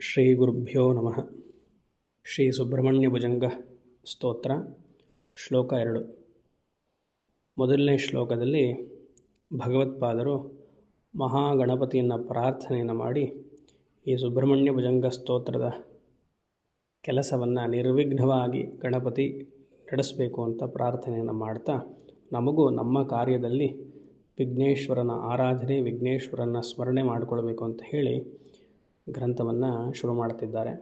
ಶ್ರೀ ಗುರುಭ್ಯೋ ನಮಃ. ಶ್ರೀ ಸುಬ್ರಹ್ಮಣ್ಯ ಭುಜಂಗ ಸ್ತೋತ್ರ, ಶ್ಲೋಕ ಎರಡು. ಮೊದಲನೇ ಶ್ಲೋಕದಲ್ಲಿ ಭಗವತ್ಪಾದರು ಮಹಾಗಣಪತಿಯನ್ನು ಪ್ರಾರ್ಥನೆಯನ್ನು ಮಾಡಿ ಈ ಸುಬ್ರಹ್ಮಣ್ಯ ಭುಜಂಗ ಸ್ತೋತ್ರದ ಕೆಲಸವನ್ನು ನಿರ್ವಿಘ್ನವಾಗಿ ಗಣಪತಿ ನಡೆಸಬೇಕು ಅಂತ ಪ್ರಾರ್ಥನೆಯನ್ನು ಮಾಡ್ತಾ ನಮಗೂ ನಮ್ಮ ಕಾರ್ಯದಲ್ಲಿ ವಿಘ್ನೇಶ್ವರನ ಆರಾಧನೆ, ವಿಘ್ನೇಶ್ವರನ ಸ್ಮರಣೆ ಮಾಡಿಕೊಳ್ಬೇಕು ಅಂತ ಹೇಳಿ ಗ್ರಂಥವನ್ನು ಶುರು ಮಾಡುತ್ತಿದ್ದಾರೆ.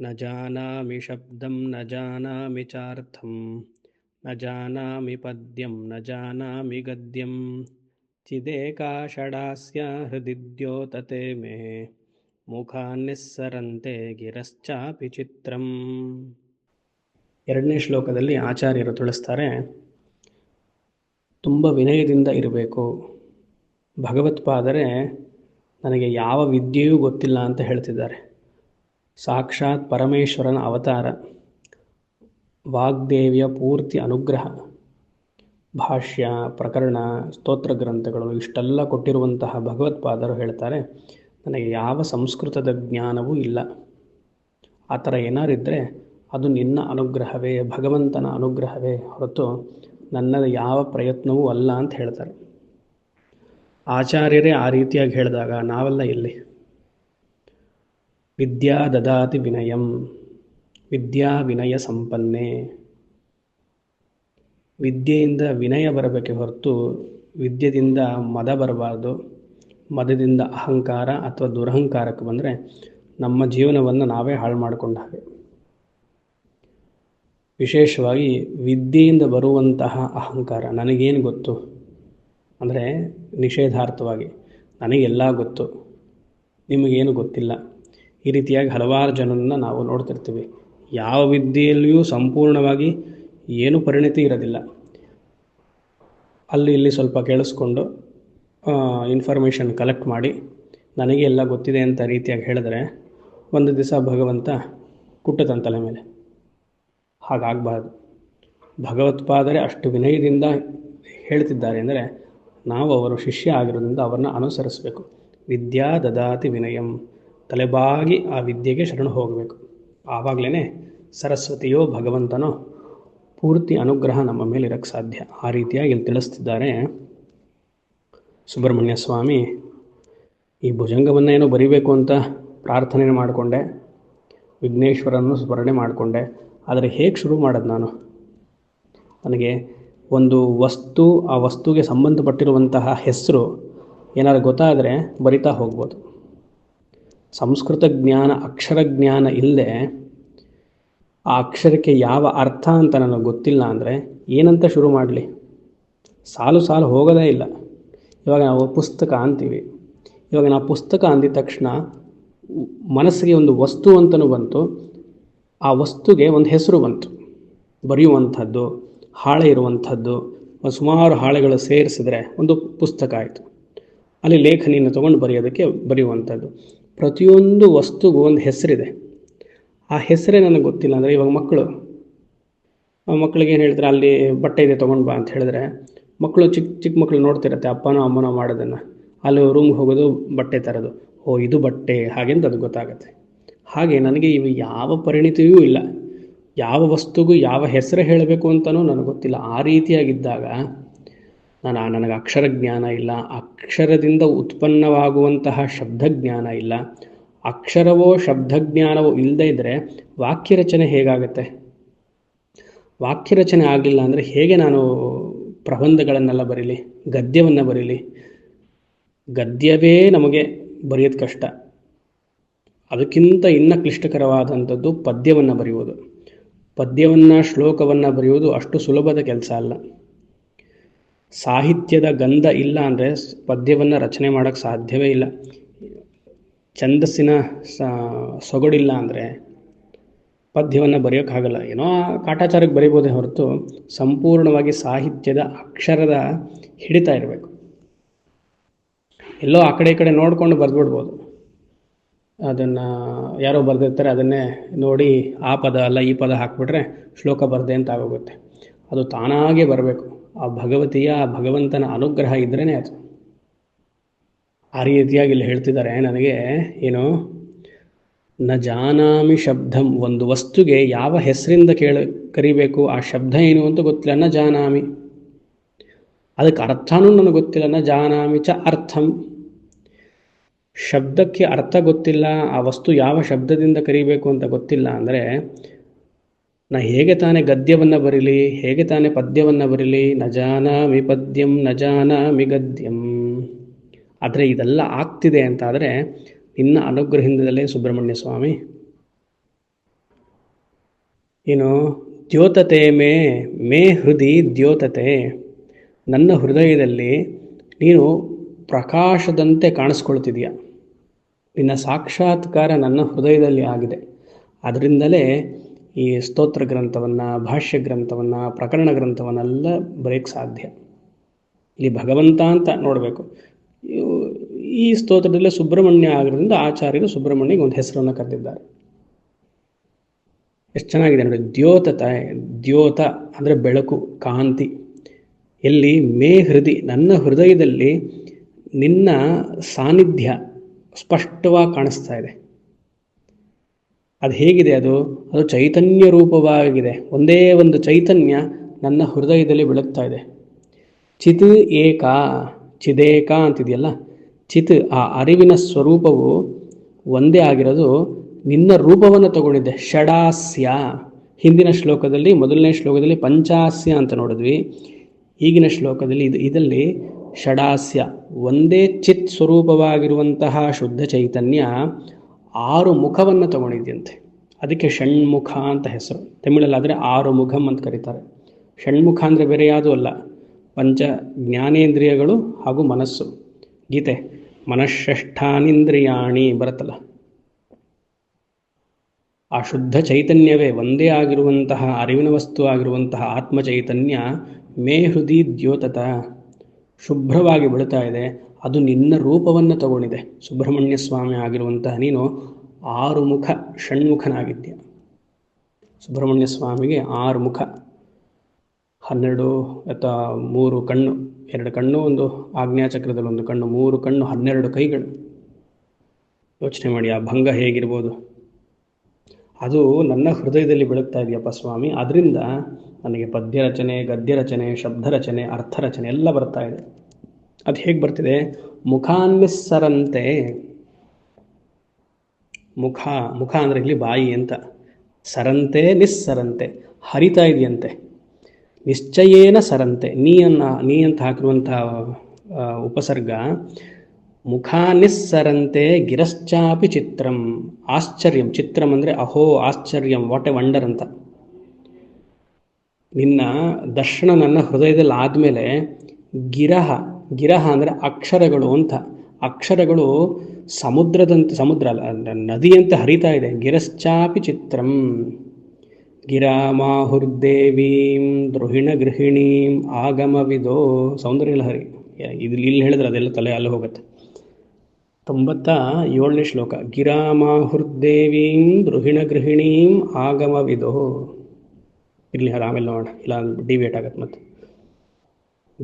ನ ಜಾನಾಮಿ ಶಬ್ದಂ, ನ ಜಾನಾಮಿ ಚಾರ್ಥಂ, ನ ಜಾನಾಮಿ ಪದ್ಯಂ, ನ ಜಾನಾಮಿ ಗದ್ಯಂ. ಚಿದೇಕಾಷಡಾಸ್ಯ ಹೃದಿದ್ಯೋತತೆ ಮೇ ಮುಖಾನ್ನಿಸ್ಸರಂತೆ ಗಿರಶ್ಚಾಪಿ ಚಿತ್ರಂ. ಎರಡನೇ ಶ್ಲೋಕದಲ್ಲಿ ಆಚಾರ್ಯರು ತಿಳಿಸ್ತಾರೆ, ತುಂಬ ವಿನಯದಿಂದ ಇರಬೇಕು. ಭಗವತ್ಪಾದರೆ ನನಗೆ ಯಾವ ವಿದ್ಯೆಯೂ ಗೊತ್ತಿಲ್ಲ ಅಂತ ಹೇಳ್ತಿದ್ದಾರೆ. ಸಾಕ್ಷಾತ್ ಪರಮೇಶ್ವರನ ಅವತಾರ. ವಾಗ್ದೇವಿಯ ಪೂರ್ತಿ ಅನುಗ್ರಹ. ಭಾಷ್ಯ, ಪ್ರಕರಣ, ಸ್ತೋತ್ರ ಗ್ರಂಥಗಳು ಇಷ್ಟೆಲ್ಲ ಕೊಟ್ಟಿರುವಂತಹ ಭಗವತ್ಪಾದರು ಹೇಳ್ತಾರೆ, ನನಗೆ ಯಾವ ಸಂಸ್ಕೃತದ ಜ್ಞಾನವೂ ಇಲ್ಲ. ಆ ಥರ ಏನಾರಿದ್ದರೆ ಅದು ನಿನ್ನ ಅನುಗ್ರಹವೇ, ಭಗವಂತನ ಅನುಗ್ರಹವೇ ಹೊರತು ನನ್ನದು ಯಾವ ಪ್ರಯತ್ನವೂ ಅಲ್ಲ ಅಂತ ಹೇಳ್ತಾರೆ. ಆಚಾರ್ಯರೇ ಆ ರೀತಿಯಾಗಿ ಹೇಳಿದಾಗ, ನಾವೆಲ್ಲ ಎಲ್ಲಿ? ವಿದ್ಯಾ ದದಾತಿ ವಿನಯಂ, ವಿದ್ಯಾ ವಿನಯ ಸಂಪನ್ನೆ. ವಿದ್ಯೆಯಿಂದ ವಿನಯ ಬರಬೇಕೆ ಹೊರತು ವಿದ್ಯೆಯಿಂದ ಮದ ಬರಬಾರ್ದು, ಮದದಿಂದ ಅಹಂಕಾರ ಅಥವಾ ದುರಹಂಕಾರಕ್ಕೆ ಬಂದರೆ ನಮ್ಮ ಜೀವನವನ್ನು ನಾವೇ ಹಾಳು ಮಾಡಿಕೊಂಡ ಹಾಗೆ. ವಿಶೇಷವಾಗಿ ವಿದ್ಯೆಯಿಂದ ಬರುವಂತಹ ಅಹಂಕಾರ, ನನಗೇನು ಗೊತ್ತು? ಅಂದರೆ ನಿಷೇಧಾರ್ಥವಾಗಿ, ನನಗೆಲ್ಲ ಗೊತ್ತು, ನಿಮಗೇನು ಗೊತ್ತಿಲ್ಲ. ಈ ರೀತಿಯಾಗಿ ಹಲವಾರು ಜನರನ್ನು ನಾವು ನೋಡ್ತಿರ್ತೀವಿ. ಯಾವ ವಿದ್ಯೆಯಲ್ಲಿಯೂ ಸಂಪೂರ್ಣವಾಗಿ ಏನು ಪರಿಣಿತಿ ಇರೋದಿಲ್ಲ. ಅಲ್ಲಿ ಇಲ್ಲಿ ಸ್ವಲ್ಪ ಕೇಳಿಸ್ಕೊಂಡು ಇನ್ಫಾರ್ಮೇಷನ್ ಕಲೆಕ್ಟ್ ಮಾಡಿ ನನಗೆ ಎಲ್ಲ ಗೊತ್ತಿದೆ ಅಂತ ರೀತಿಯಾಗಿ ಹೇಳಿದ್ರೆ, ಒಂದು ದಿವಸ ಭಗವಂತ ಕುಟ್ಟತನ ತಲೆ ಮೇಲೆ. ಹಾಗಾಗಬಾರ್ದು. ಭಗವತ್ಪಾದರೆ ಅಷ್ಟು ವಿನಯದಿಂದ ಹೇಳ್ತಿದ್ದಾರೆ ಅಂದರೆ ನಾವು ಅವರು ಶಿಷ್ಯ ಆಗಿರೋದ್ರಿಂದ ಅವರನ್ನ ಅನುಸರಿಸಬೇಕು. ವಿದ್ಯಾ ದದಾತಿ ವಿನಯಂ. ತಲೆಬಾಗಿ ಆ ವಿದ್ಯೆಗೆ ಶರಣ ಹೋಗಬೇಕು. ಆವಾಗಲೇ ಸರಸ್ವತಿಯೋ ಭಗವಂತನೋ ಪೂರ್ತಿ ಅನುಗ್ರಹ ನಮ್ಮ ಮೇಲೆ ಇರೋಕ್ಕೆ ಸಾಧ್ಯ. ಆ ರೀತಿಯಾಗಿ ಇಲ್ಲಿ ತಿಳಿಸ್ತಿದ್ದಾರೆ ಸುಬ್ರಹ್ಮಣ್ಯ ಸ್ವಾಮಿ. ಈ ಭುಜಂಗವನ್ನು ಏನೋ ಬರಿಬೇಕು ಅಂತ ಪ್ರಾರ್ಥನೆ ಮಾಡಿಕೊಂಡೆ. ವಿಘ್ನೇಶ್ವರನ್ನು ಸ್ಮರಣೆ ಮಾಡಿಕೊಂಡೆ. ಆದರೆ ಹೇಗೆ ಶುರು ಮಾಡೋದು ನಾನು? ನನಗೆ ಒಂದು ವಸ್ತು, ಆ ವಸ್ತುಗೆ ಸಂಬಂಧಪಟ್ಟಿರುವಂತಹ ಹೆಸರು ಏನಾದ್ರು ಗೊತ್ತಾದರೆ ಬರಿತಾ ಹೋಗ್ಬೋದು. ಸಂಸ್ಕೃತ ಜ್ಞಾನ, ಅಕ್ಷರ ಜ್ಞಾನ ಇಲ್ಲದೆ ಆ ಅಕ್ಷರಕ್ಕೆ ಯಾವ ಅರ್ಥ ಅಂತ ನನಗೆ ಗೊತ್ತಿಲ್ಲ ಅಂದರೆ ಏನಂತ ಶುರು ಮಾಡಲಿ? ಸಾಲು ಸಾಲು ಹೋಗೋದೇ ಇಲ್ಲ. ಇವಾಗ ನಾವು ಪುಸ್ತಕ ಅಂತೀವಿ. ಇವಾಗ ನಾವು ಪುಸ್ತಕ ಅಂದಿದ ತಕ್ಷಣ ಮನಸ್ಸಿಗೆ ಒಂದು ವಸ್ತು ಅಂತಲೂ ಬಂತು. ಆ ವಸ್ತುಗೆ ಒಂದು ಹೆಸರು ಬಂತು. ಬರೆಯುವಂಥದ್ದು ಹಾಳೆ ಇರುವಂಥದ್ದು ಸುಮಾರು ಹಾಳೆಗಳು ಸೇರಿಸಿದ್ರೆ ಒಂದು ಪುಸ್ತಕ ಆಯಿತು. ಅಲ್ಲಿ ಲೇಖನಿಯನ್ನು ತೊಗೊಂಡು ಬರೆಯೋದಕ್ಕೆ ಬರೆಯುವಂಥದ್ದು. ಪ್ರತಿಯೊಂದು ವಸ್ತುಗೂ ಒಂದು ಹೆಸರಿದೆ. ಆ ಹೆಸರೇ ನನಗೆ ಗೊತ್ತಿಲ್ಲ ಅಂದರೆ ಇವಾಗ ಮಕ್ಕಳು ಮಕ್ಕಳಿಗೆ ಏನು ಹೇಳ್ತಾರೆ, ಅಲ್ಲಿ ಬಟ್ಟೆ ಇದೆ ತೊಗೊಂಡು ಬಾ ಅಂತ ಹೇಳಿದ್ರೆ, ಮಕ್ಕಳು ಚಿಕ್ಕ ಚಿಕ್ಕ ಮಕ್ಕಳು ನೋಡ್ತಿರತ್ತೆ, ಅಪ್ಪನೋ ಅಮ್ಮನೋ ಮಾಡೋದನ್ನು. ಅಲ್ಲಿ ರೂಮ್ಗೆ ಹೋಗೋದು ಬಟ್ಟೆ ತರೋದು. ಓ, ಇದು ಬಟ್ಟೆ ಹಾಗೆಂದು ಅದು ಗೊತ್ತಾಗುತ್ತೆ. ಹಾಗೆ ನನಗೆ ಇವು ಯಾವ ಪರಿಣಿತಿಯೂ ಇಲ್ಲ. ಯಾವ ವಸ್ತುಗೂ ಯಾವ ಹೆಸರು ಹೇಳಬೇಕು ಅಂತಲೂ ನನಗೆ ಗೊತ್ತಿಲ್ಲ. ಆ ರೀತಿಯಾಗಿದ್ದಾಗ ನಾನು ನನಗೆ ಅಕ್ಷರ ಜ್ಞಾನ ಇಲ್ಲ. ಅಕ್ಷರದಿಂದ ಉತ್ಪನ್ನವಾಗುವಂತಹ ಶಬ್ದಜ್ಞಾನ ಇಲ್ಲ. ಅಕ್ಷರವೋ ಶಬ್ದಜ್ಞಾನವೋ ಇಲ್ಲದೇ ಇದ್ದರೆ ವಾಕ್ಯ ವಾಕ್ಯರಚನೆ ಹೇಗಾಗುತ್ತೆ? ವಾಕ್ಯರಚನೆ ಆಗಲಿಲ್ಲ ಅಂದರೆ ಹೇಗೆ ನಾನು ಪ್ರಬಂಧಗಳನ್ನೆಲ್ಲ ಬರೀಲಿ, ಗದ್ಯವನ್ನು ಬರೀಲಿ? ಗದ್ಯವೇ ನಮಗೆ ಬರೆಯೋದು ಕಷ್ಟ. ಅದಕ್ಕಿಂತ ಇನ್ನ ಕ್ಲಿಷ್ಟಕರವಾದಂಥದ್ದು ಪದ್ಯವನ್ನು ಬರೆಯುವುದು. ಪದ್ಯವನ್ನು, ಶ್ಲೋಕವನ್ನು ಬರೆಯುವುದು ಅಷ್ಟು ಸುಲಭದ ಕೆಲಸ ಅಲ್ಲ. ಸಾಹಿತ್ಯದ ಗಂಧ ಇಲ್ಲ ಅಂದರೆ ಪದ್ಯವನ್ನು ರಚನೆ ಮಾಡೋಕ್ಕೆ ಸಾಧ್ಯವೇ ಇಲ್ಲ. ಛಂದಸ್ಸಿನ ಸೊಗಡಿಲ್ಲ ಅಂದರೆ ಪದ್ಯವನ್ನು ಬರೆಯೋಕ್ಕಾಗಲ್ಲ ಏನೋ ಕಾಟಾಚಾರಕ್ಕೆ ಬರೀಬೋದೇ ಹೊರತು ಸಂಪೂರ್ಣವಾಗಿ ಸಾಹಿತ್ಯದ ಅಕ್ಷರದ ಹಿಡಿತಾ ಇರಬೇಕು. ಎಲ್ಲೋ ಆ ಕಡೆ ಈ ಕಡೆ ನೋಡಿಕೊಂಡು ಬರೆದ್ಬಿಡ್ಬೋದು. ಅದನ್ನು ಯಾರೋ ಬರೆದಿರ್ತಾರೆ, ಅದನ್ನೇ ನೋಡಿ ಆ ಪದ ಅಲ್ಲ, ಈ ಪದ ಹಾಕ್ಬಿಟ್ರೆ ಶ್ಲೋಕ ಬರದೆ ಅಂತ ಆಗೋಗುತ್ತೆ. ಅದು ತಾನಾಗೆ ಬರಬೇಕು. ಆ ಭಗವತಿಯ ಭಗವಂತನ ಅನುಗ್ರಹ ಇದ್ರೇ ಅದು. ಆ ರೀತಿಯಾಗಿ ಇಲ್ಲಿ ಹೇಳ್ತಿದ್ದಾರೆ, ನನಗೆ ಏನು? ನ ಜಾನಾಮಿ ಶಬ್ದಂ, ಒಂದು ವಸ್ತುಗೆ ಯಾವ ಹೆಸರಿಂದ ಕೇಳ, ಕರಿಬೇಕು, ಆ ಶಬ್ದ ಏನು ಅಂತ ಗೊತ್ತಿಲ್ಲ, ನ ಜಾನಾಮಿ. ಅದಕ್ಕೆ ಅರ್ಥನೂ ನನಗೆ ಗೊತ್ತಿಲ್ಲ, ನ ಜಾನಾಮಿ ಚ ಅರ್ಥಂ. ಶಬ್ದಕ್ಕೆ ಅರ್ಥ ಗೊತ್ತಿಲ್ಲ, ಆ ವಸ್ತು ಯಾವ ಶಬ್ದದಿಂದ ಕರಿಬೇಕು ಅಂತ ಗೊತ್ತಿಲ್ಲ ಅಂದರೆ, ನಾ ಹೇಗೆ ತಾನೇ ಗದ್ಯವನ್ನು ಬರೀಲಿ, ಹೇಗೆ ತಾನೇ ಪದ್ಯವನ್ನು ಬರೀಲಿ, ನ ಜಾನಾಮಿ ಪದ್ಯಂ, ನ ಜಾನಾಮಿ ಗದ್ಯಂ. ಆದರೆ ಇದೆಲ್ಲ ಆಗ್ತಿದೆ ಅಂತಾದರೆ, ನಿನ್ನ ಅನುಗ್ರಹದಿಂದಲೇ ಸುಬ್ರಹ್ಮಣ್ಯ ಸ್ವಾಮಿ. ಏನು? ದ್ಯೋತತೆ ಮೇ ಮೇ ಹೃದಿ ದ್ಯೋತತೆ. ನನ್ನ ಹೃದಯದಲ್ಲಿ ನೀನು ಪ್ರಕಾಶದಂತೆ ಕಾಣಿಸ್ಕೊಳ್ತಿದೀಯ? ನಿನ್ನ ಸಾಕ್ಷಾತ್ಕಾರ ನನ್ನ ಹೃದಯದಲ್ಲಿ ಆಗಿದೆ. ಅದರಿಂದಲೇ ಈ ಸ್ತೋತ್ರ ಗ್ರಂಥವನ್ನು, ಭಾಷ್ಯ ಗ್ರಂಥವನ್ನು, ಪ್ರಕರಣ ಗ್ರಂಥವನ್ನೆಲ್ಲ ಬರೆಯಕ್ಕೆ ಸಾಧ್ಯ. ಇಲ್ಲಿ ಭಗವಂತ ಅಂತ ನೋಡಬೇಕು. ಈ ಸ್ತೋತ್ರದಲ್ಲಿ ಸುಬ್ರಹ್ಮಣ್ಯ ಆಗಿರೋದ್ರಿಂದ ಆಚಾರ್ಯರು ಸುಬ್ರಹ್ಮಣ್ಯಗೆ ಒಂದು ಹೆಸರನ್ನು ಕರೆದಿದ್ದಾರೆ. ಎಷ್ಟು ಚೆನ್ನಾಗಿದೆ ನೋಡಿ, ದ್ಯೋತ ದ್ಯೋತ ಅಂದರೆ ಬೆಳಕು, ಕಾಂತಿ. ಎಲ್ಲಿ ಮೇ ಹೃದಯ ನನ್ನ ಹೃದಯದಲ್ಲಿ ನಿನ್ನ ಸಾನ್ನಿಧ್ಯ ಸ್ಪಷ್ಟವಾಗಿ ಕಾಣಿಸ್ತಾ ಇದೆ. ಅದು ಹೇಗಿದೆ ಅದು? ಅದು ಚೈತನ್ಯ ರೂಪವಾಗಿದೆ. ಒಂದೇ ಒಂದು ಚೈತನ್ಯ ನನ್ನ ಹೃದಯದಲ್ಲಿ ಬೆಳಗ್ತಾ ಇದೆ. ಚಿತ್ ಏಕ ಚಿದೇಕ ಅಂತಿದೆಯಲ್ಲ? ಚಿತ್ ಆ ಅರಿವಿನ ಸ್ವರೂಪವು ಒಂದೇ ಆಗಿರೋದು. ನಿನ್ನ ರೂಪವನ್ನು ತಗೊಂಡಿದ್ದೆ. ಷಡಾಸ್ಯ. ಹಿಂದಿನ ಶ್ಲೋಕದಲ್ಲಿ, ಮೊದಲನೇ ಶ್ಲೋಕದಲ್ಲಿ ಪಂಚಾಸ್ಯ ಅಂತ ನೋಡಿದ್ವಿ. ಈಗಿನ ಶ್ಲೋಕದಲ್ಲಿ ಇದು ಇದರಲ್ಲಿ ಷಡಾಸ್ಯ, ಒಂದೇ ಚಿತ್ ಸ್ವರೂಪವಾಗಿರುವಂತಹ ಶುದ್ಧ ಚೈತನ್ಯ ಆರು ಮುಖವನ್ನು ತಗೊಂಡಿದ್ಯಂತೆ. ಅದಕ್ಕೆ ಷಣ್ಮುಖ ಅಂತ ಹೆಸರು. ತಮಿಳಲ್ಲಾದರೆ ಆರು ಮುಖಂ ಅಂತ ಕರೀತಾರೆ. ಷಣ್ಮುಖ ಅಂದರೆ ಬೇರೆ ಯಾವುದೂ ಅಲ್ಲ. ಪಂಚ ಜ್ಞಾನೇಂದ್ರಿಯಗಳು ಹಾಗೂ ಮನಸ್ಸು. ಗೀತೆ, ಮನಃಷ್ಠಾನಿಂದ್ರಿಯಾಣಿ ಬರುತ್ತಲ್ಲ. ಆ ಶುದ್ಧ ಚೈತನ್ಯವೇ ಒಂದೇ ಆಗಿರುವಂತಹ, ಅರಿವಿನ ವಸ್ತು ಆಗಿರುವಂತಹ ಆತ್ಮ ಚೈತನ್ಯ ಮೇ ಹೃದಿ ದ್ಯೋತತ ಶುಭ್ರವಾಗಿ ಬೆಳೀತಾ ಇದೆ. ಅದು ನಿನ್ನ ರೂಪವನ್ನು ತಗೊಂಡಿದೆ. ಸುಬ್ರಹ್ಮಣ್ಯ ಸ್ವಾಮಿ ಆಗಿರುವಂತಹ ನೀನು ಆರು ಮುಖ ಷಣ್ಮುಖನಾಗಿದ್ದೀಯ ಸುಬ್ರಹ್ಮಣ್ಯ ಸ್ವಾಮಿಗೆ ಆರು ಮುಖ ಹನ್ನೆರಡು ಅಥವಾ ಮೂರು ಕಣ್ಣು, ಎರಡು ಕಣ್ಣು, ಒಂದು ಆಜ್ಞಾಚಕ್ರದಲ್ಲಿ ಒಂದು ಕಣ್ಣು, ಮೂರು ಕಣ್ಣು, ಹನ್ನೆರಡು ಕೈಗಳು. ಯೋಚನೆ ಮಾಡಿ, ಆ ಭಂಗ ಹೇಗಿರ್ಬೋದು? ಅದು ನನ್ನ ಹೃದಯದಲ್ಲಿ ಬೆಳಗ್ತಾ ಇದೆಯಪ್ಪ ಸ್ವಾಮಿ. ಅದರಿಂದ ನನಗೆ ಪದ್ಯ ರಚನೆ, ಗದ್ಯ ರಚನೆ, ಶಬ್ದ ರಚನೆ, ಅರ್ಥ ರಚನೆ ಎಲ್ಲ ಬರ್ತಾ ಇದೆ. ಅದು ಹೇಗೆ ಬರ್ತಿದೆ? ಮುಖಾನ್ವಿಸ್ಸರಂತೆ. ಮುಖ ಮುಖ ಅಂದರೆ ಇಲ್ಲಿ ಬಾಯಿ ಅಂತ. ಸರಂತೆ, ನಿಸ್ಸರಂತೆ, ಹರಿತಾ ಇದೆಯಂತೆ. ನಿಶ್ಚಯೇನ ಸರಂತೆ ನೀ ಅನ್ನ ನೀ ಅಂತ ಹಾಕಿರುವಂತಹ ಉಪಸರ್ಗ ಮುಖಾನಿಸ್ಸರಂತೆ ಗಿರಶ್ಚಾಪಿ ಚಿತ್ರಂ. ಆಶ್ಚರ್ಯಂ. ಚಿತ್ರಂ ಅಂದರೆ ಅಹೋ, ಆಶ್ಚರ್ಯಂ ವಾಟ್ ಎ ವಂಡರ್ ಅಂತ. ನಿನ್ನ ದರ್ಶನ ನನ್ನ ಹೃದಯದಲ್ಲಿ ಆದಮೇಲೆ ಗಿರಹ ಗಿರಹ ಅಂದರೆ ಅಕ್ಷರಗಳು ಅಂತ. ಅಕ್ಷರಗಳು ಸಮುದ್ರದಂತೆ, ಸಮುದ್ರ ಅಲ್ಲ ನದಿಯಂತೆ ಹರಿತಾ ಇದೆ. ಗಿರಶ್ಚಾಪಿ ಚಿತ್ರಂ. ಗಿರಾಮಾಹುರ್ದೇವೀಂ ದ್ರೋಹಿಣ ಗೃಹಿಣೀಂ ಆಗಮವಿದೋ. ಸೌಂದರ್ಯ ಲಹರಿ ಇದು ಇಲ್ಲಿ ಹೇಳಿದ್ರೆ ಅದೆಲ್ಲ ತಲೆ ಅಲ್ಲಿ ಹೋಗುತ್ತೆ. ತೊಂಬತ್ತ ಏಳನೇ ಶ್ಲೋಕ. ಗಿರಾಮಾಹುರ್ದೇವೀಂ ಗೃಹಿಣ ಗೃಹಿಣೀಂ ಆಗಮವಿದೋ ಇರಲಿ ಆರಾಮಿಲ್ಲ ನೋಡೋಣ. ಇಲ್ಲ ಡಿವೇಟ್ ಆಗತ್ತೆ ಮತ್ತೆ.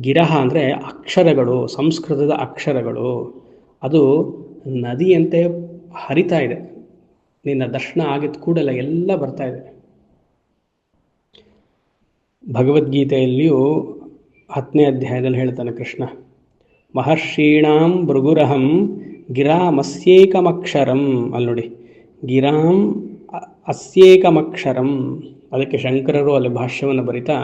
ಗಿರಹ ಅಂದರೆ ಅಕ್ಷರಗಳು, ಸಂಸ್ಕೃತದ ಅಕ್ಷರಗಳು. ಅದು ನದಿಯಂತೆ ಹರಿತಾ ಇದೆ. ನಿನ್ನ ದರ್ಶನ ಆಗಿದ ಕೂಡಲೇ ಎಲ್ಲ ಬರ್ತಾ ಇದೆ. ಭಗವದ್ಗೀತೆಯಲ್ಲಿಯೂ ಹತ್ತನೇ ಅಧ್ಯಾಯದಲ್ಲಿ ಹೇಳ್ತಾನೆ ಕೃಷ್ಣ, ಮಹರ್ಷೀಣಾಂ ಭೃಗುರಹಂ ಗಿರಾಮಸ್ಯೇಕಮಕ್ಷರಂ ಅಲ್ಲಿ ನೋಡಿ. ಗಿರಾಂ ಅಸ್ಯೇಕಮಕ್ಷರಂ. ಅದಕ್ಕೆ ಶಂಕರರು ಅಲ್ಲಿ ಭಾಷ್ಯವನ್ನು ಬರಿತಾ,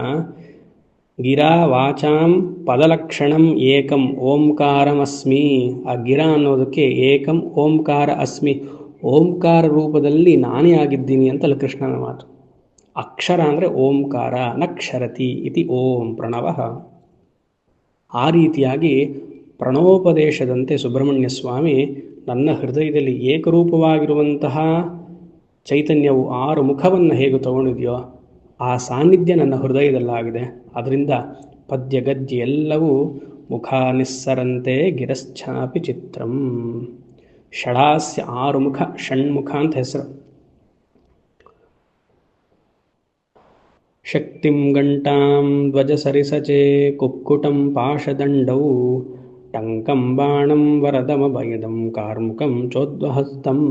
ಗಿರಾ ವಾಚಾಂ ಪದಲಕ್ಷಣಂ ಏಕಂ ಓಂಕಾರಮಸ್ಮಿ. ಆ ಗಿರ ಅನ್ನೋದಕ್ಕೆ ಏಕಂ ಓಂಕಾರ ಅಸ್ಮಿ. ಓಂಕಾರ ರೂಪದಲ್ಲಿ ನಾನೇ ಆಗಿದ್ದೀನಿ ಅಂತ ಅಲ್ಲಿ ಕೃಷ್ಣನ ಮಾತು. ಅಕ್ಷರ ಅಂದರೆ ಓಂಕಾರ, ನಕ್ಷರತಿ ಇತಿ ಓಂ ಪ್ರಣವ. ಆ ರೀತಿಯಾಗಿ ಪ್ರಣವೋಪದೇಶದಂತೆ ಸುಬ್ರಹ್ಮಣ್ಯ ಸ್ವಾಮಿ ನನ್ನ ಹೃದಯದಲ್ಲಿ ಏಕರೂಪವಾಗಿರುವಂತಹ ಚೈತನ್ಯವು ಆರು ಮುಖವನ್ನು ಹೇಗೆ ತಗೊಂಡಿದೆಯೋ ಆ ಸಾನ್ನಿಧ್ಯ ನನ್ನ ಹೃದಯದಲ್ಲಾಗಿದೆ. ಅದರಿಂದ ಪದ್ಯ ಗದ್ಯ ಎಲ್ಲವೂ ಮುಖ ನಿಸ್ಸರಂತೆ ಗಿರಶ್ಚಾಪಿ ಚಿತ್ರಂ. ಷಡಾಸ್ಯ ಆರು ಮುಖ, ಷಣ್ಮುಖ ಅಂತ ಹೆಸರು. ಶಕ್ತಿಂ ಗಂಟಾಂ ಧ್ವಜಸರಿಸಚೆ ಕುಕ್ಕುಟಂ ಪಾಶದಂಡೌ. ಟಂಕಂ ಬಾಣಂ ವರದಮಭಯದಂ ಕಾರ್ಮುಕಂ ಚೋದ್ವಹಸ್ತಂ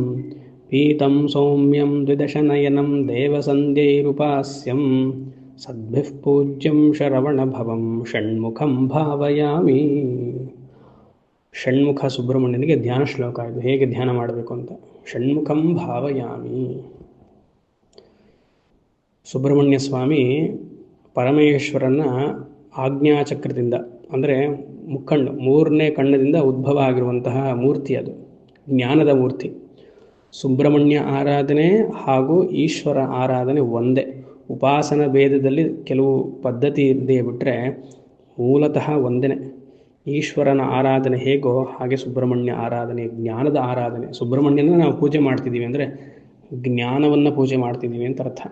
ಪೀತಂ ಸೌಮ್ಯಂ ದ್ವಿದಶನಯನಂ ದೇವಸಂಧ್ಯೈರುಪಾಸ್ಯಂ ಸದ್ಭಿಃ ಪೂಜ್ಯಂ ಶರವಣಭವಂ ಷಣ್ಮುಖಂ ಭಾವಯಾಮಿ ಷಣ್ಮುಖ ಸುಬ್ರಹ್ಮಣ್ಯನಿಗೆ ಧ್ಯಾನ ಶ್ಲೋಕ ಇದು, ಹೇಗೆ ಧ್ಯಾನ ಮಾಡಬೇಕು ಅಂತ? ಷಣ್ಮುಖಂ ಭಾವಯಾಮಿ। ಸುಬ್ರಹ್ಮಣ್ಯ ಸ್ವಾಮಿ ಪರಮೇಶ್ವರನ ಆಜ್ಞಾಚಕ್ರದಿಂದ ಅಂದರೆ ಮುಕ್ಕಣ್ಣು ಮೂರನೇ ಕಣ್ಣದಿಂದ ಉದ್ಭವ ಆಗಿರುವಂತಹ ಮೂರ್ತಿ ಅದು, ಜ್ಞಾನದ ಮೂರ್ತಿ. ಸುಬ್ರಹ್ಮಣ್ಯ ಆರಾಧನೆ ಹಾಗೂ ಈಶ್ವರ ಆರಾಧನೆ ಒಂದೇ. ಉಪಾಸನ ಭೇದದಲ್ಲಿ ಕೆಲವು ಪದ್ಧತಿ ಇದೆ ಬಿಟ್ಟರೆ ಮೂಲತಃ ಒಂದೇ ಈಶ್ವರನ ಆರಾಧನೆ ಹೇಗೋ ಹಾಗೆ ಸುಬ್ರಹ್ಮಣ್ಯ ಆರಾಧನೆ, ಜ್ಞಾನದ ಆರಾಧನೆ. ಸುಬ್ರಹ್ಮಣ್ಯನ ನಾವು ಪೂಜೆ ಮಾಡ್ತಿದ್ದೀವಿ ಅಂದರೆ ಜ್ಞಾನವನ್ನು ಪೂಜೆ ಮಾಡ್ತಿದ್ದೀವಿ ಅಂತ ಅರ್ಥ.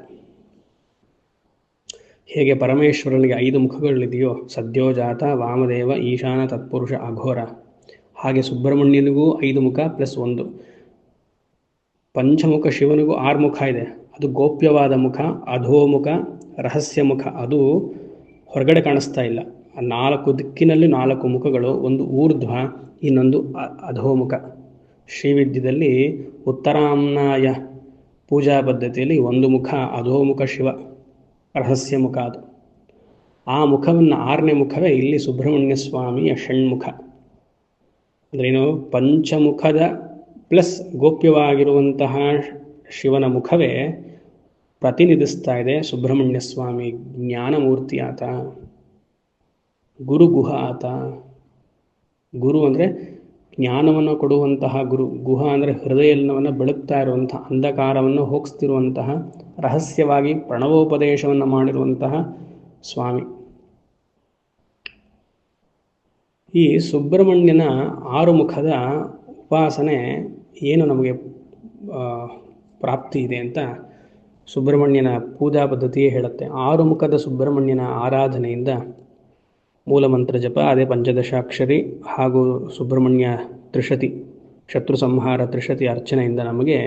ಹೇಗೆ ಪರಮೇಶ್ವರನಿಗೆ ಐದು ಮುಖಗಳಿದೆಯೋ ಸದ್ಯೋಜಾತ ವಾಮದೇವ ಈಶಾನ ತತ್ಪುರುಷ ಅಘೋರ. ಹಾಗೆ ಸುಬ್ರಹ್ಮಣ್ಯನಿಗೂ ಐದು ಮುಖ ಪ್ಲಸ್ ಒಂದು. ಪಂಚಮುಖ ಶಿವನಿಗೂ ಆರು ಮುಖ ಇದೆ. ಅದು ಗೋಪ್ಯವಾದ ಮುಖ ಅಧೋಮುಖ ರಹಸ್ಯ ಮುಖ. ಅದು ಹೊರಗಡೆ ಕಾಣಿಸ್ತಾ ಇಲ್ಲ. ನಾಲ್ಕು ದಿಕ್ಕಿನಲ್ಲಿ ನಾಲ್ಕು ಮುಖಗಳು, ಒಂದು ಊರ್ಧ್ವ, ಇನ್ನೊಂದು ಅಧೋಮುಖ ಶ್ರೀವಿದ್ಯದಲ್ಲಿ ಉತ್ತರಾಮ್ನಾಯ ಪೂಜಾ ಪದ್ಧತಿಯಲ್ಲಿ ಒಂದು ಮುಖ ಅಧೋಮುಖ ಶಿವ. ರಹಸ್ಯ ಮುಖ ಅದು. ಆ ಮುಖವನ್ನು ಆರನೇ ಮುಖವೇ? ಇಲ್ಲಿ ಸುಬ್ರಹ್ಮಣ್ಯ ಸ್ವಾಮಿಯ ಷಣ್ಮುಖ. ಅಂದ್ರೇನು? ಪಂಚಮುಖದ ಪ್ಲಸ್ ಗೋಪ್ಯವಾಗಿರುವಂತಹ ಶಿವನ ಮುಖವೇ ಪ್ರತಿನಿಧಿಸ್ತಾ ಇದೆ ಸುಬ್ರಹ್ಮಣ್ಯ ಸ್ವಾಮಿ ಜ್ಞಾನಮೂರ್ತಿ ಆತ ಗುರು ಗುಹ ಆತ. ಗುರು ಅಂದರೆ ಜ್ಞಾನವನ್ನು ಕೊಡುವಂತಹ ಗುರು. ಗುಹ ಅಂದರೆ ಹೃದಯವನ್ನು ಬೆಳಗ್ತಾ ಇರುವಂತಹ ಅಂಧಕಾರವನ್ನು ಹೋಗಿಸ್ತಿರುವಂತಹ ರಹಸ್ಯವಾಗಿ ಪ್ರಣವೋಪದೇಶವನ್ನು ಮಾಡಿರುವಂತಹ ಸ್ವಾಮಿ. ಈ ಸುಬ್ರಹ್ಮಣ್ಯನ ಆರು ಮುಖದ ಉಪಾಸನೆ ಏನು ನಮಗೆ ಪ್ರಾಪ್ತಿ ಇದೆ ಅಂತ ಸುಬ್ರಹ್ಮಣ್ಯನ ಪೂಜಾ ಪದ್ಧತಿಯೇ ಹೇಳುತ್ತೆ. ಆರು ಮುಖದ ಸುಬ್ರಹ್ಮಣ್ಯನ ಆರಾಧನೆಯಿಂದ ಮೂಲಮಂತ್ರ ಜಪ, ಅದೇ ಪಂಚದಶಾಕ್ಷರಿ ಹಾಗೂ ಸುಬ್ರಹ್ಮಣ್ಯ ತ್ರಿಶತಿ, ಶತ್ರು ಸಂಹಾರ ತ್ರಿಶತಿ ಅರ್ಚನೆಯಿಂದ ನಮಗೆ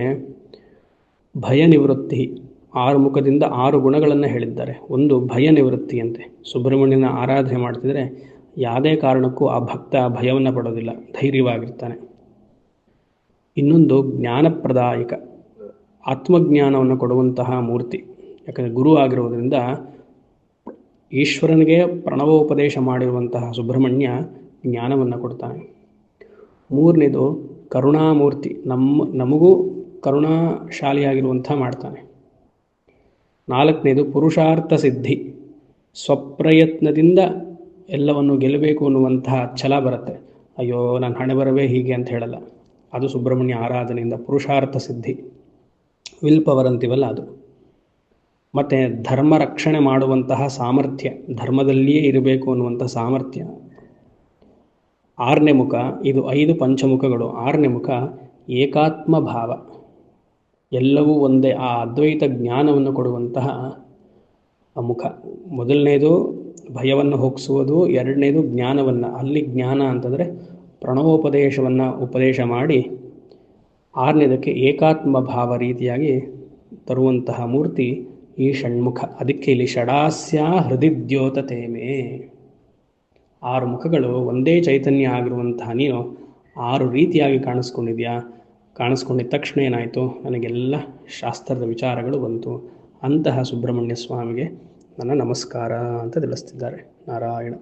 ಭಯ ನಿವೃತ್ತಿ ಆರು ಮುಖದಿಂದ ಆರು ಗುಣಗಳನ್ನು ಹೇಳಿದ್ದಾರೆ. ಒಂದು ಭಯ ನಿವೃತ್ತಿಯಂತೆ ಸುಬ್ರಹ್ಮಣ್ಯನ ಆರಾಧನೆ ಮಾಡ್ತಿದ್ರೆ ಯಾವುದೇ ಕಾರಣಕ್ಕೂ ಆ ಭಕ್ತ ಭಯವನ್ನು ಪಡೋದಿಲ್ಲ. ಧೈರ್ಯವಾಗಿರ್ತಾನೆ. ಇನ್ನೊಂದು ಜ್ಞಾನಪ್ರದಾಯಕ, ಆತ್ಮಜ್ಞಾನವನ್ನು ಕೊಡುವಂತಹ ಮೂರ್ತಿ. ಯಾಕಂದರೆ ಗುರು ಆಗಿರುವುದರಿಂದ ಈಶ್ವರನಿಗೆ ಪ್ರಣವೋಪದೇಶ ಮಾಡಿರುವಂತಹ ಸುಬ್ರಹ್ಮಣ್ಯ ಜ್ಞಾನವನ್ನು ಕೊಡ್ತಾನೆ. ಮೂರನೇದು ಕರುಣಾಮೂರ್ತಿ. ನಮ್ಮ, ನಮಗೂ ಕರುಣಾಶಾಲಿಯಾಗಿರುವಂಥ ಮಾಡ್ತಾನೆ. ನಾಲ್ಕನೇದು ಪುರುಷಾರ್ಥ ಸಿದ್ಧಿ. ಸ್ವಪ್ರಯತ್ನದಿಂದ ಎಲ್ಲವನ್ನು ಗೆಲ್ಲಬೇಕು ಅನ್ನುವಂತಹ ಛಲ ಬರುತ್ತೆ. ಅಯ್ಯೋ, ನಾನು ಹಣೆ ಬರವೇ ಹೀಗೆ ಅಂತ ಹೇಳಲ್ಲ. ಅದು ಸುಬ್ರಹ್ಮಣ್ಯ ಆರಾಧನೆಯಿಂದ ಪುರುಷಾರ್ಥ ಸಿದ್ಧಿ. ವಿಲ್ ಪವರ್ ಅಂತೀವಲ್ಲ ಅದು. ಮತ್ತು ಧರ್ಮ ರಕ್ಷಣೆ ಮಾಡುವಂತಹ ಸಾಮರ್ಥ್ಯ, ಧರ್ಮದಲ್ಲಿಯೇ ಇರಬೇಕು ಅನ್ನುವಂಥ ಸಾಮರ್ಥ್ಯ. ಆರನೇ ಮುಖ ಇದು ಐದು ಪಂಚಮುಖಗಳು. ಆರನೇ ಮುಖ ಏಕಾತ್ಮ ಭಾವ ಎಲ್ಲವೂ ಒಂದೇ ಆ ಅದ್ವೈತ ಜ್ಞಾನವನ್ನು ಕೊಡುವಂತಹ ಮುಖ. ಮೊದಲನೇದು ಭಯವನ್ನು ಹೋಗಿಸುವುದು, ಎರಡನೇದು ಜ್ಞಾನವನ್ನು. ಅಲ್ಲಿ ಜ್ಞಾನ ಅಂತಂದರೆ ಪ್ರಣವೋಪದೇಶವನ್ನು ಉಪದೇಶ ಮಾಡಿ ಆರನೇದಕ್ಕೆ ಏಕಾತ್ಮ ಭಾವ ರೀತಿಯಾಗಿ ತರುವಂತಹ ಮೂರ್ತಿ ಈ ಷಣ್ಮುಖ. ಅದಕ್ಕೆ ಇಲ್ಲಿ ಷಡಾಸ್ಯ ಹೃದಿದ್ಯೋತತೇಮೆ ಆರು ಮುಖಗಳು ಒಂದೇ ಚೈತನ್ಯ ಆಗಿರುವಂತಹ ನೀನು ಆರು ರೀತಿಯಾಗಿ ಕಾಣಿಸ್ಕೊಂಡಿದ್ಯಾ? ಕಾಣಿಸ್ಕೊಂಡಿದ್ದ ತಕ್ಷಣ ಏನಾಯಿತು? ನನಗೆಲ್ಲ ಶಾಸ್ತ್ರದ ವಿಚಾರಗಳು ಬಂತು. ಅಂತಹ ಸುಬ್ರಹ್ಮಣ್ಯ ಸ್ವಾಮಿಗೆ ನನ್ನ ನಮಸ್ಕಾರ ಅಂತ ತಿಳಿಸ್ತಿದ್ದಾರೆ. ನಾರಾಯಣ.